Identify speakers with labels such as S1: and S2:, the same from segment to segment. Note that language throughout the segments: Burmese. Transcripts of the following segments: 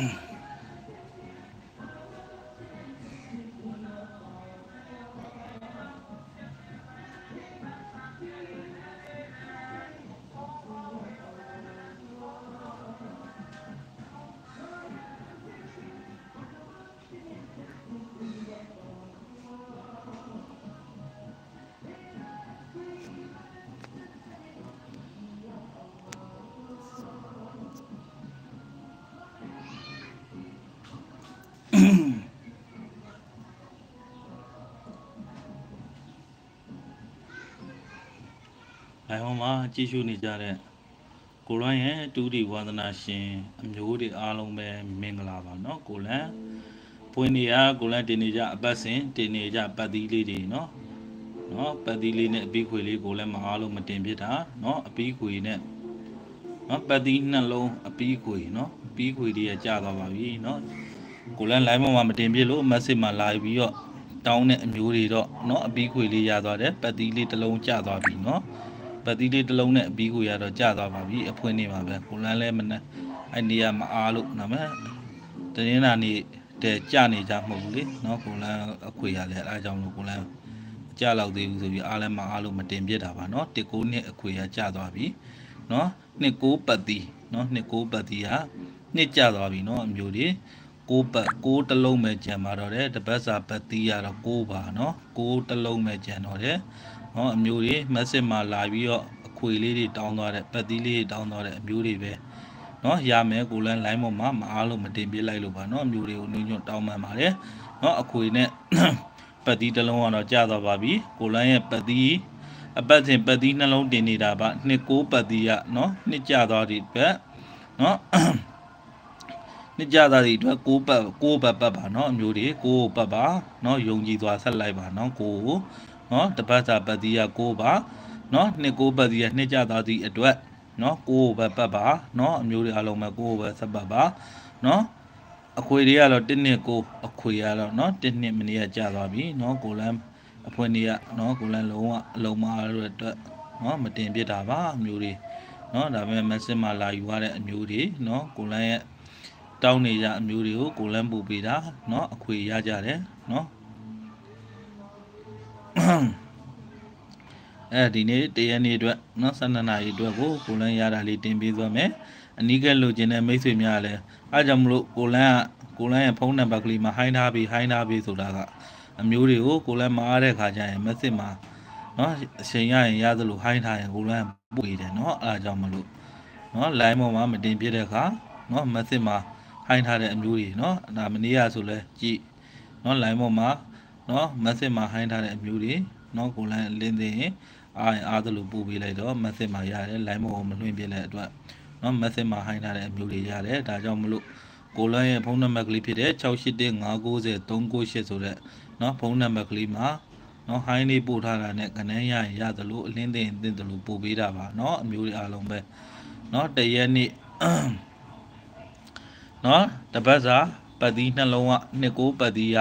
S1: mm. အဲဟောမှာကြည့်ရှုနေကြတဲ့ကိုလွမ်းရဲ့တူဒီဝါသနာရှင်အမျိုးတွေအားလုံးပဲမင်္ဂလာပါเนาะကိုလန်ပွင့်နေရကိုလန်တင်နေကြအပတ်စဉ်တင်နေကြပတ်သီးလေးတွေเนาะเนาะပတ်သီးလေးနဲ့အပီးခွေလေးကိုလည်းမအားလုံးမတင်ဖြစ်တာเนาะအပီးခွေနဲ့เนาะပတ်သီးနှလုံးအပီးခွေเนาะအပီးခွေတွေကကြာသွားပါပြီเนาะကိုလန် live မှာမတင်ဖြစ်လို့ message မှာလာပြီးတော့တောင်းတဲ့အမျိုးတွေတော့เนาะအပီးခွေလေးရသွားတယ်ပတ်သီးလေးတစ်လုံးကြာသွားပြီเนาะ ပတ်သီးလေးတစ်လုံးနဲ့အပြီးကိုရတော့ကြာသွားပါပြီအဖွင့်နေပါပဲကိုလန်းလဲမနဲ့အဲ့နေရမအားလို့နော်မဲတရင်းနာနေတဲ့ကြာနေကြမဟုတ်ဘူးလေနော်ကိုလန်းအခွေရတယ်အဲဒါကြောင့်လို့ကိုလန်းကြာလောက်သေးဘူးဆိုပြီးအားလဲမအားလို့မတင်ပြစ်တာပါနော်တစ်ကိုနှစ်အခွေရကြာသွားပြီနော်နှစ်ကိုပတ်သီးနော်နှစ်ကိုပတ်သီးဟာနှစ်ကြာသွားပြီနော်အမျိုးတွေကိုပတ်ကိုတစ်လုံးပဲကြံပါတော့တယ်တပတ်စာပတ်သီးရတော့ကိုပါနော်ကိုတစ်လုံးပဲကြံတော့တယ် เนาะအမျိုးတွေ message မှာလာပြီးတော့အခွေလေးတွေတောင်းသွားတဲ့ပတ်သီးလေးတွေတောင်းသွားတဲ့အမျိုးတွေပဲเนาะရမယ်ကိုလန်း line ပေါ်မှာမအားလို့မတင်ပြလိုက်လို့ပါเนาะအမျိုးတွေကိုနင်းညွတ်တောင်းမှန်ပါတယ်เนาะအခွေနဲ့ ပတ်သီးတစ်လုံးကတော့ကြာသွားပါပြီကိုလန်းရဲ့ပတ်သီးအပတ်စဉ်ပတ်သီးနှလုံးတင်နေတာပါနှစ်ကိုပတ်သီးရเนาะနှစ်ကြာသွားဒီပတ်เนาะ နှစ်ကြသားတွေအတွက်ကိုးပတ်ကိုးပတ်ပတ်ပါเนาะအမျိုးတွေကိုးပတ်ပါเนาะယုံကြည်သွားဆက်လိုက်ပါเนาะကိုကို နော်တပတ်စာပတ္တိယ6ပါနော်နှစ်6ပတ္တိယနှစ်ကြသားသည့်အတွက်နော်ကိုယ်ပဲပတ်ပါနော်အမျိုးတွေအလုံးပဲကိုယ်ပဲဆက်ပတ်ပါနော်အခွေတွေကတော့1နှစ်ကိုအခွေကတော့နော်1နှစ်မနေ့ကကြာသွားပြီနော်ကိုလန်းအဖွင့်တွေကနော်ကိုလန်းလုံးဝအလုံးမလို့အတွက်နော်မတင်ပြစ်တာပါအမျိုးတွေနော်ဒါပေမဲ့ message မှာလာယူရတဲ့အမျိုးတွေနော်ကိုလန်းရဲ့တောင်းနေကြအမျိုးတွေကိုကိုလန်းပို့ပေးတာနော်အခွေရကြတယ်နော် အဲဒီနေ့တရနေ့အတွက်နော်12နာရီအတွက်ကိုကိုလန်ရတာလေးတင်ပေးသွားမယ်အနီးကလိုချင်တဲ့မိတ်ဆွေများလည်းအားကြောင့်မလို့ကိုလန်ကကိုလန်ရဲ့ဖုန်းနံပါတ်ကလေးမှာဟိုင်းထားပြီးဟိုင်းထားပြီးဆိုတာကအမျိုးတွေကိုကိုလန်မအားတဲ့ခါကျရင် message မှာနော်အချိန်ရရင်ရသလိုဟိုင်းထားရင်ကိုလန်ပို့ရတယ်နော်အားကြောင့်မလို့နော် line ပေါ်မှာမတင်ပြတဲ့ခါနော် message မှာဟိုင်းထားတဲ့အမျိုးတွေနော်ဒါမနေ့ကဆိုလဲကြည့်နော် line ပေါ်မှာ နော် message မှာဟိုင်းထားတဲ့အမျိုးတွေနော်ကိုလိုင်းလင်းသိရင်အားရင်အားသလိုပို့ပေးလိုက်တော့ message မှာရတယ် line ပေါ်မလွှင့်ပြတဲ့အတွက်နော် message မှာဟိုင်းထားတဲ့အမျိုးတွေရတယ်ဒါကြောင့်မလို့ကိုလိုင်းရဲ့ဖုန်းနံပါတ်ကလေးဖြစ်တဲ့6815939398ဆိုတဲ့နော်ဖုန်းနံပါတ်ကလေးမှာနော်ဟိုင်းလေးပို့ထားတာနဲ့ကနန်းရရင်ရသလိုအလင်းသိရင်သိသလိုပို့ပေးတာပါနော်အမျိုးတွေအားလုံးပဲနော်တရက်နေ့နော်တပတ်စာပတ်သီးနှလုံးကနှစ်ကိုးပတ်သီးက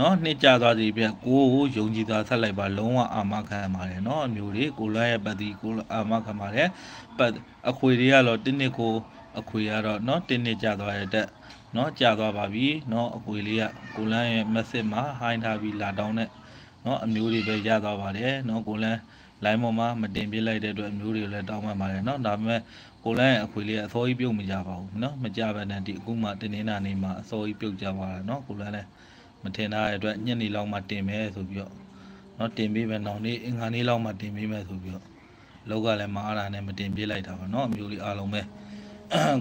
S1: နော်နှစ်ကြသွားစီပြန်ကိုကိုယုံကြည်သာဆက်လိုက်ပါလုံးဝအာမခံပါတယ်နော်အမျိုးလေးကိုလွှမ်းရဲ့ပတ်တိကိုအာမခံပါတယ်ပတ်အခွေတွေကတော့တင်းနစ်ကိုအခွေကတော့နော်တင်းနစ်ကြသွားတဲ့တက်နော်ကြသွားပါပြီနော်အခွေလေးကကိုလန်းရဲ့ message မှာ high ထားပြီးလာတောင်းတဲ့နော်အမျိုးတွေပဲရသွားပါတယ်နော်ကိုလန်း line ပေါ်မှာမတင်ပြလိုက်တဲ့အတွက်အမျိုးတွေလည်းတောင်းပန်ပါတယ်နော်ဒါပေမဲ့ကိုလန်းရဲ့အခွေလေးကအစောကြီးပြုတ်မကြပါဘူးနော်မကြပါနဲ့ဒီအခုမှတင်းနေတာနေမှာအစောကြီးပြုတ်ကြပါတာနော်ကိုလန်းလည်း မထင်တာတဲ့အတွက်ညနေလောက်မှတင်မယ်ဆိုပြီးတော့เนาะတင်ပေးမယ်နောက်နေ့အင်္ဂါနေ့လောက်မှတင်ပေးမယ်ဆိုပြီးတော့လောက်ကလည်းမအားတာနဲ့မတင်ပြလိုက်တာပါเนาะအမျိုးလေးအားလုံးပဲ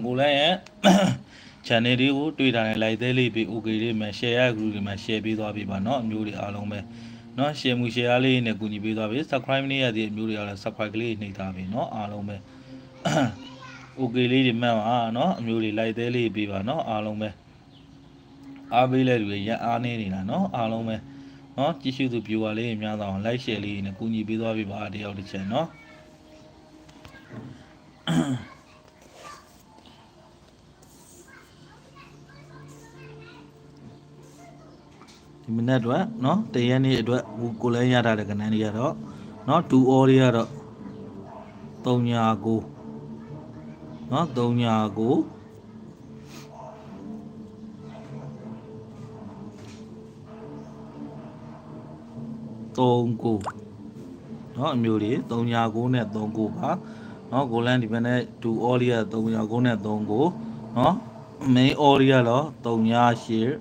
S1: ကိုလိုင်းရဲ့ channel လေးကိုတွေ့တာနဲ့ like သေးလေးပြီး okay လေးမှာ share ရ group တွေမှာ share ပေးသွားပြီပါเนาะအမျိုးလေးအားလုံးပဲ เนาะ share မှု share လေးနဲ့ကူညီပေးသွားပြီ subscribe နေရတဲ့အမျိုးတွေကလည်း subscribe ကလေးနှိပ်ထားပြီเนาะအားလုံးပဲ okay လေးတွေမှတ်ပါเนาะအမျိုးတွေ like သေးလေးပေးပါเนาะအားလုံးပဲ အားပေးလဲတွေရအားနေနေတာเนาะအားလုံးပဲเนาะကြည့်ရှုသူ viewer လေးတွေများသွားအောင် like share လေးနဲ့ကူညီပေးသွားပြီပါတယောက်တစ်ချက်เนาะ ဒီမနက်အတွက်เนาะတရက်နေ့အတွက်ဟိုကိုလဲရတာတဲ့ကဏ္ဍတွေကတော့เนาะ2 all တွေကတော့3ညာ9เนาะ3ညာ9 39เนาะအမျိုးတွေ39နဲ့39ပါเนาะကိုလန်ဒီဘက်နဲ့ဒူအော်လီယာ39နဲ့39เนาะ main အော်လီယာတော့38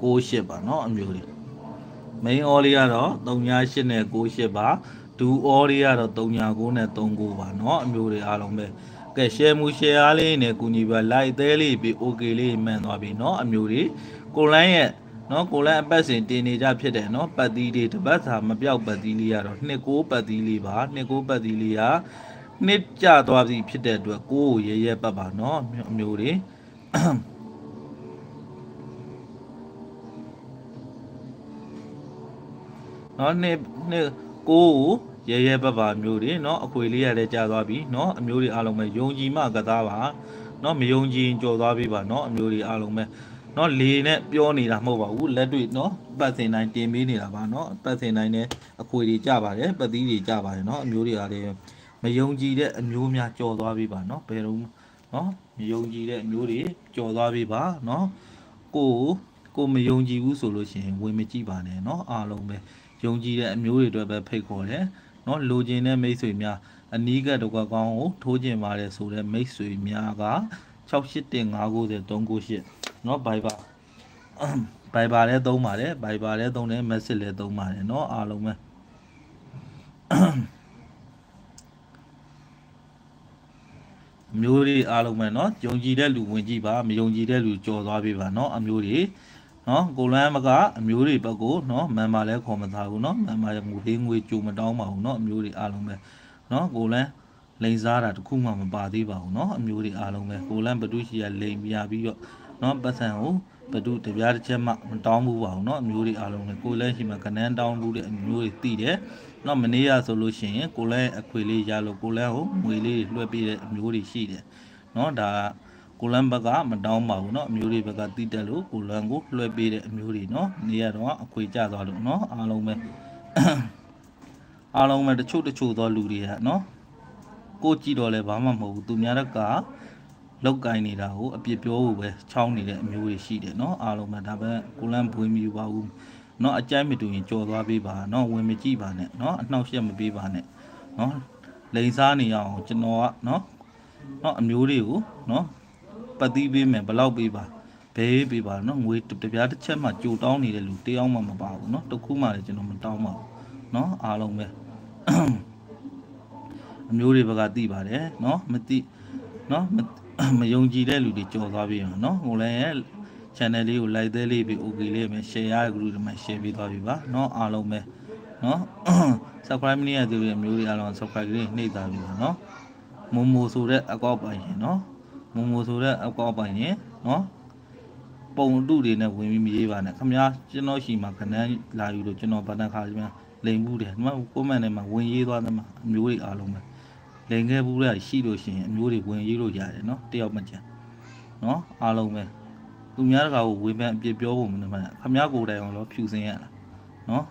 S1: 68ပါเนาะအမျိုးတွေ main အော်လီယာတော့38နဲ့68ပါဒူအော်လီယာတော့39နဲ့39ပါเนาะအမျိုးတွေအားလုံးပဲကဲ share မှု share အားလေးနဲ့ကူညီပါ like အသေးလေးပြီး okay လေးမှန်သွားပြီเนาะအမျိုးတွေကိုလိုင်းရဲ့ နော်ကိုလန်အပတ်စဉ်တင်နေကြဖြစ်တယ်နော်ပတ်သီးလေးတစ်ပတ်စာမပြောက်ပတ်သီးလေးကတော့နှစ်ကိုးပတ်သီးလေးပါနှစ်ကိုးပတ်သီးလေးကနှစ်ကြသွားပြီဖြစ်တဲ့အတွက်ကိုးကိုရဲရဲပတ်ပါနော်အမျိုးတွေနော်နှစ်နှစ်ကိုးကိုရဲရဲပတ်ပါမျိုးတွေနော်အခွေလေးရလည်းကြာသွားပြီနော်အမျိုးတွေအားလုံးပဲယုံကြည်မှကစားပါနော်မယုံကြည်ရင်ကြော်သွားပြီပါနော်အမျိုးတွေအားလုံးပဲ เนาะလေနဲ့ပြောနေတာမဟုတ်ပါဘူးလက်တွေ့เนาะပတ်စင်တိုင်းတင်ပေးနေတာပါเนาะပတ်စင်တိုင်းနဲ့အခွေတွေကြပါတယ်ပတ်သီးတွေကြပါတယ်เนาะအမျိုးတွေကလည်းမယုံကြည်တဲ့အမျိုးများကြော်သွားပြီပါเนาะဘယ်တော့เนาะမယုံကြည်တဲ့အမျိုးတွေကြော်သွားပြီပါเนาะကိုကိုမယုံကြည်ဘူးဆိုလို့ရှိရင်ဝင်မကြည့်ပါနဲ့เนาะအားလုံးပဲယုံကြည်တဲ့အမျိုးတွေအတွက်ပဲဖိတ်ခေါ်တယ်เนาะလိုချင်တဲ့မိတ်ဆွေများအနီးကပ်တော့ကောင်းကိုထိုးကျင်ပါတယ်ဆိုတဲ့မိတ်ဆွေများက681590 398 เนาะ Viber Viber လည်းသုံးပါတယ် Viber လည်းသုံးတယ် message လည်းသုံးပါတယ်เนาะအားလုံးပဲမျိုးတွေအားလုံးပဲเนาะယုံကြည်တဲ့လူဝင်ကြည့်ပါမယုံကြည်တဲ့လူကြော်သွားပြီပါเนาะအမျိုးတွေเนาะကိုလန်းမကအမျိုးတွေဘက်ကိုเนาะမန်မာလည်းခေါ်မသားဘူးเนาะမန်မာရဲ့ငွေလေးငွေကြိုမတောင်းပါဘူးเนาะအမျိုးတွေအားလုံးပဲเนาะကိုလန်းလိန်စားတာတခုမှမပါသေးပါဘူးเนาะအမျိုးတွေအားလုံးပဲကိုလန်းဘဒုရှိရလိန်ပြပြီးတော့ เนาะပတ်စံကိုဘဒုတပြားတစ်ချက်မှမတောင်းဘူးပါဘူးเนาะအမျိုးတွေအားလုံးလည်းကိုလည်းရှိမှကနန်းတောင်းဘူးတဲ့အမျိုးတွေသိတယ်เนาะမနေ့ကဆိုလို့ရှိရင်ကိုလည်းအခွေလေးရလို့ကိုလည်းဟိုငွေလေးလွှဲပေးတဲ့အမျိုးတွေရှိတယ်เนาะဒါကိုလန်ဘက်ကမတောင်းပါဘူးเนาะအမျိုးတွေဘက်ကတိတက်လို့ကိုလန်ကိုလွှဲပေးတဲ့အမျိုးတွေเนาะနေရတော့အခွေကျသွားလို့เนาะအားလုံးပဲအားလုံးပဲတချို့တချို့သောလူတွေကเนาะကိုကြည့်တော့လဲဘာမှမဟုတ်ဘူးသူများတက်က လောက်ကင်နေတာကိုအပြစ်ပြောဖို့ပဲချောင်းနေတဲ့အမျိုးတွေရှိတယ်เนาะအားလုံးပဲဒါပဲကိုလန်ဘွေးမယူပါဘူးเนาะအကြိုက်မတူရင်ကြော်သွားပေးပါเนาะဝင်မကြည့်ပါနဲ့เนาะအနှောက်ယှက်မပေးပါနဲ့เนาะလိန်စားနေရအောင်ကျွန်တော်ကเนาะเนาะအမျိုးတွေကိုเนาะပတ်သီးပေးမယ်ဘယ်လောက်ပေးပါဘဲပေးပါเนาะငွေတစ်ပြားတစ်ချက်မှကြိုတောင်းနေတဲ့လူတယောက်မှမပါဘူးเนาะတစ်ခုမှလည်းကျွန်တော်မတောင်းပါဘူးเนาะအားလုံးပဲအမျိုးတွေဘက်ကသိပါတယ်เนาะမသိเนาะ မယုံကြည်တဲ့လူတွေကြော်သွားပြီအောင်နော်ကိုလည်းရဲ့ channel လေးကို like သေးလေးပြီး okay လေးပဲ share ရတဲ့ group တွေမှာ share ပေးသွားပြီပါနော်အားလုံးပဲနော် subscribe မနေရသေးဘူးမျိုးတွေအားလုံး subscribe လေးနှိပ်သားပြီပါနော်မုံမိုဆိုတဲ့အကောက်ပိုင်ရင်နော်မုံမိုဆိုတဲ့အကောက်ပိုင်ရင်နော်ပုံအတုတွေနဲ့ဝင်ပြီးမရေးပါနဲ့ခင်ဗျားကျွန်တော်ရှိမှာခဏလာယူလို့ကျွန်တော်ဗတန်ခါကြီးမှာလိမ်မှုတယ်ဒီမှာ comment ထဲမှာဝင်ရေးသွားတယ်မှာအမျိုးတွေအားလုံးပဲ လိန်ခဲ့ဘူးတဲ့ရှိလို့ရှိရင်အမျိုးတွေဝင်ရေးလို့ရတယ်နော်တယောက်မကြံနော်အားလုံးပဲသူများတကာကိုဝေဖန်အပြစ်ပြောဖို့မနေမှခမရကိုယ်တိုင်အောင်တော့ဖြူစင်ရလားနော်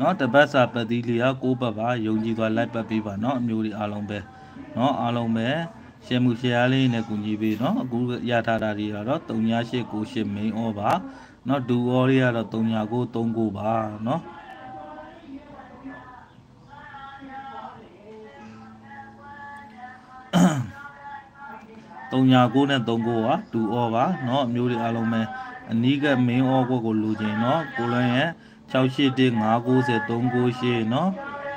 S1: နော်တပတ်စာပတိလျာကိုးပတ်ပါယုံကြည်သွားလိုက်ပတ်ပေးပါနော်အမျိုးတွေအားလုံးပဲနော်အားလုံးပဲ ရှယ်မှုရှယ်အားလေးနဲ့ကူညီပေးเนาะအခုရထားတာတွေကတော့3898 main all ပါเนาะဒူ all တွေကတော့3939ပါเนาะ39နဲ့39ပါဒူ all ပါเนาะအမျိုးတွေအားလုံးပဲအနီးက main all ကိုကိုလိုချင်เนาะကိုလွန်ရဲ့681590398เนาะ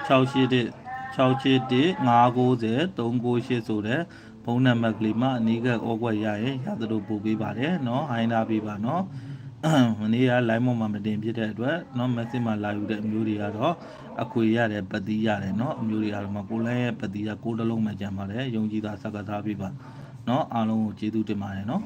S1: 681 681 590 398ဆိုတဲ့ ဖုန်းနံပါတ်ကလေးမှာအနည်းကဩကွက်ရရင်ရသလိုပို့ပေးပါတယ်เนาะဟိုင်းလာပေးပါเนาะမနေ့က live မမှာမတင်ဖြစ်တဲ့အတွက်เนาะ message မှာလာယူတဲ့အမျိုးတွေကတော့အခွေရတယ်ပတိရတယ်เนาะအမျိုးတွေအားလုံးမှာကိုလန်းရဲ့ပတိကကိုတလုံးမှကြံပါတယ်ယုံကြည်တာစကားသားပေးပါเนาะအားလုံးကိုကျေးဇူးတင်ပါတယ်เนาะ